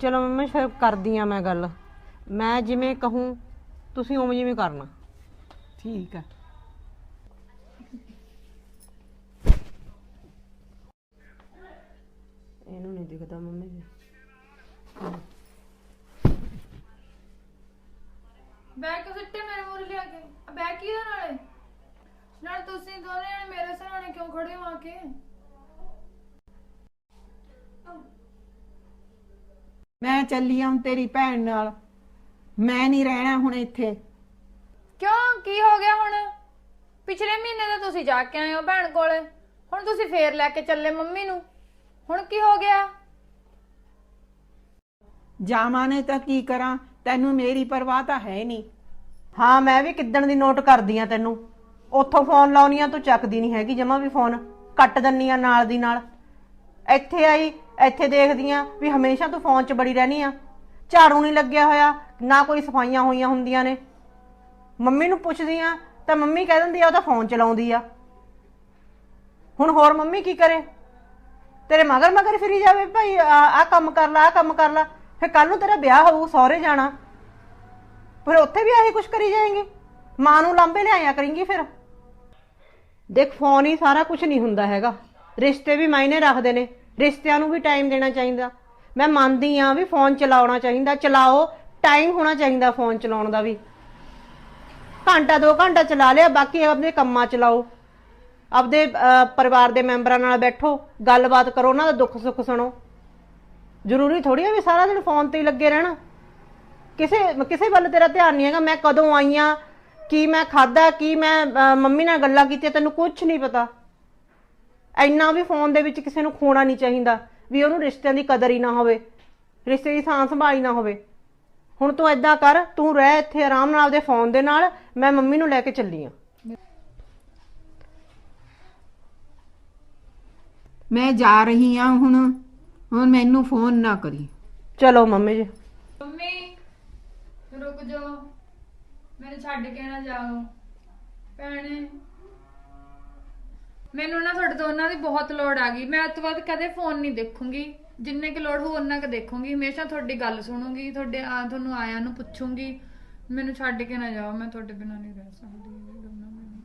ਚਲੋ ਮੰਮੀ ਫਿਰ ਕਰਦੀ ਆ ਮੈਂ ਗੱਲ। ਮੈਂ ਜਿਵੇਂ ਕਹੂੰ ਤੁਸੀਂ ਉਵੇਂ ਜਿਵੇਂ ਕਰਨਾ। ਠੀਕ ਆ। ਇਹਨੂੰ ਨਹੀਂ ਦਿਖਦਾ ਮੰਮੀ। ਜੀ ਬੈਗ ਕਿਉਂ ਸਿੱਟੇ ਮੇਰੇ ਮੂਰੇ ਲਿਆ ਕੇ। ਆ ਬੈਗ ਕਿਹਦਾ ਨਾਲੇ? ਨਾਲ ਤੁਸੀਂ ਦੋਨੇ ਜਣੇ ਮੇਰੇ ਸਰਾਣੇ ਕਿਉਂ ਖੜੇ ਹੋ ਆ ਕੇ? ਮੈਂ ਚੱਲੀ ਆਂ ਤੇਰੀ ਭੈਣ ਨਾਲ। ਮੈਂ ਨਹੀਂ ਰਹਿਣਾ ਹੁਣ ਇੱਥੇ। ਕਿਉਂ? ਕੀ ਹੋ ਗਿਆ ਹੁਣ? ਪਿਛਲੇ ਮਹੀਨੇ ਤਾਂ ਤੁਸੀਂ ਜਾ ਕੇ ਆਏ ਹੋ ਭੈਣ ਕੋਲੇ। ਹੁਣ ਤੁਸੀਂ ਫੇਰ ਲੈ ਕੇ ਚੱਲੇ ਮੰਮੀ ਨੂੰ। ਹੁਣ ਕੀ ਹੋ ਗਿਆ? ਜਾਵਾਂ ਨੇ ਤਾਂ ਕੀ ਕਰਾਂ? ਤੈਨੂੰ ਮੇਰੀ ਪਰਵਾਹ ਤਾਂ ਹੈ ਨਹੀਂ। ਹਾਂ ਮੈਂ ਵੀ ਕਿੱਦਣ ਦੀ ਨੋਟ ਕਰਦੀ ਆ ਤੈਨੂੰ। ਉੱਥੋਂ ਫੋਨ ਲਾਉਣੀ ਆ ਤੂੰ ਚੱਕਦੀ ਨਹੀਂ ਹੈਗੀ ਜਮਾ ਵੀ ਫੋਨ। ਕੱਟ ਦਿੰਨੀ ਆ ਨਾਲ ਦੀ ਨਾਲ। ਇੱਥੇ ਆਈ, ਇੱਥੇ ਦੇਖਦੀ ਆ ਵੀ ਹਮੇਸ਼ਾ ਤੂੰ ਫੋਨ 'ਚ ਬੜੀ ਰਹਿਣੀ ਆ। ਝਾੜੂ ਨਹੀਂ ਲੱਗਿਆ ਹੋਇਆ, ਨਾ ਕੋਈ ਸਫਾਈਆਂ ਹੋਈਆਂ ਹੁੰਦੀਆਂ ਨੇ। ਮੰਮੀ ਨੂੰ ਪੁੱਛਦੀ ਆ, ਤਾਂ ਮੰਮੀ ਕਹਿ ਦਿੰਦੀ ਆ, ਉਹ ਤਾਂ ਫੋਨ ਚਲਾਉਂਦੀ ਆ। ਹੁਣ ਹੋਰ ਮੰਮੀ ਕੀ ਕਰੇ? ਤੇਰੇ ਮਗਰ ਮਗਰ ਫਿਰੀ ਜਾਵੇ, ਭਾਈ ਆ ਕੰਮ ਕਰ ਲਾ, ਆ ਕੰਮ ਕਰ ਲਾ, ਫਿਰ ਕੱਲ ਨੂੰ ਤੇਰਾ ਵਿਆਹ ਹੋਊ, ਸਹੁਰੇ ਜਾਣਾ। ਫਿਰ ਉੱਥੇ ਵੀ ਆਹੀ ਕੁਛ ਕਰੀ ਜਾਏਂਗੇ। ਮਾਂ ਨੂੰ ਲਾਂਬੇ ਲਿਆਇਆ ਕरेंगी ਫਿਰ। ਦੇਖ, ਫੋਨ ਹੀ ਸਾਰਾ ਕੁਝ ਨਹੀਂ ਹੁੰਦਾ ਹੈਗਾ। ਰਿਸ਼ਤੇ ਵੀ ਮਾਇਨੇ ਰੱਖਦੇ ਨੇ, ਰਿਸ਼ਤਿਆਂ ਨੂੰ ਵੀ ਟਾਈਮ ਦੇਣਾ ਚਾਹੀਦਾ। ਮੈਂ ਮੰਨਦੀ ਆ ਵੀ ਫੋਨ ਚਲਾਉਣਾ ਚਾਹੀਦਾ, ਚਲਾਓ ਟਾਈਮ ਹੋਣਾ ਚਾਹੀਦਾ ਫੋਨ ਚਲਾਉਣ ਦਾ ਵੀ। ਘੰਟਾ, ਦੋ ਘੰਟਾ ਚਲਾ ਲਿਆ, ਬਾਕੀ ਆਪਣੇ ਕੰਮਾਂ ਚਲਾਓ ਆਪਦੇ ਪਰਿਵਾਰ ਦੇ ਮੈਂਬਰਾਂ ਨਾਲ ਬੈਠੋ, ਗੱਲਬਾਤ ਕਰੋ, ਉਹਨਾਂ ਦਾ ਦੁੱਖ ਸੁੱਖ ਸੁਣੋ। ਜ਼ਰੂਰੀ ਥੋੜੀ ਆ ਵੀ ਸਾਰਾ ਦਿਨ ਫੋਨ ਤੇ ਹੀ ਲੱਗੇ ਰਹਿਣਾ। ਕਿਸੇ ਕਿਸੇ ਵੱਲ ਤੇਰਾ ਧਿਆਨ ਨਹੀਂ ਹੈਗਾ, ਮੈਂ ਕਦੋਂ ਆਈ ਆਂ, ਕੀ ਮੈਂ ਖਾਦਾ ਕੀ ਮੈਂ ਮੰਮੀ ਨਾਲ ਗੱਲਾਂ ਕੀਤੀਆਂ, ਤੈਨੂੰ ਕੁਝ ਨਹੀਂ ਪਤਾ। ਇੰਨਾ ਵੀ ਫੋਨ ਦੇ ਵਿੱਚ ਕਿਸੇ ਨੂੰ ਖੋਣਾ ਨਹੀਂ ਚਾਹੀਦਾ ਵੀ ਉਹਨੂੰ ਰਿਸ਼ਤਿਆਂ ਦੀ ਕਦਰ ਹੀ ਨਾ ਹੋਵੇ ਰਿਸ਼ਤੇ ਦੀ ਸਾਂਭ ਸੰਭਾਲ ਹੀ ਨਾ ਹੋਵੇ। ਹੁਣ ਤੂੰ ਏਦਾਂ ਕਰ ਤੂੰ ਰਹਿ ਇੱਥੇ ਆਰਾਮ ਨਾਲ ਆਪਦੇ ਫੋਨ ਦੇ ਨਾਲ ਮੈਂ ਮੰਮੀ ਨੂੰ ਲੈ ਕੇ ਚੱਲੀ ਆ। ਮੈਂ ਜਾ ਰਹੀ ਆ ਹੁਣ ਹੁਣ ਮੈਨੂੰ ਫੋਨ ਨਾ ਕਰੀ। ਚਲੋ ਮੰਮੀ ਜੀ। ਮੰਮੀ ਰੁਕ ਜਾਓ। ਮੈਨੂੰ ਛੱਡ ਕੇ ਨਾ ਜਾਓ। ਭੈਣੇ ਮੈਨੂੰ ਨਾ ਤੁਹਾਡੇ ਦੋਨਾਂ ਦੀ ਬਹੁਤ ਲੋੜ ਆ ਗਈ। ਮੈਂ ਅੱਜ ਤੋਂ ਬਾਅਦ ਕਦੇ ਫੋਨ ਨਹੀਂ ਦੇਖੂੰਗੀ। ਜਿੰਨੇ ਕਿ ਲੋੜ ਹੋ, ਉਹਨਾਂ ਕ ਦੇਖੂੰਗੀ। ਹਮੇਸ਼ਾ ਤੁਹਾਡੀ ਗੱਲ ਸੁਣੂੰਗੀ, ਤੁਹਾਡੇ ਆ ਤੁਹਾਨੂੰ ਆਇਆਂ ਨੂੰ ਪੁੱਛੂੰਗੀ। ਮੈਨੂੰ ਛੱਡ ਕੇ ਨਾ ਜਾਓ। ਮੈਂ ਤੁਹਾਡੇ ਬਿਨਾਂ ਨਹੀਂ ਰਹਿ ਸਕਦੀ। ਇਹ ਦੋਨਾਂ ਮੈਨੂੰ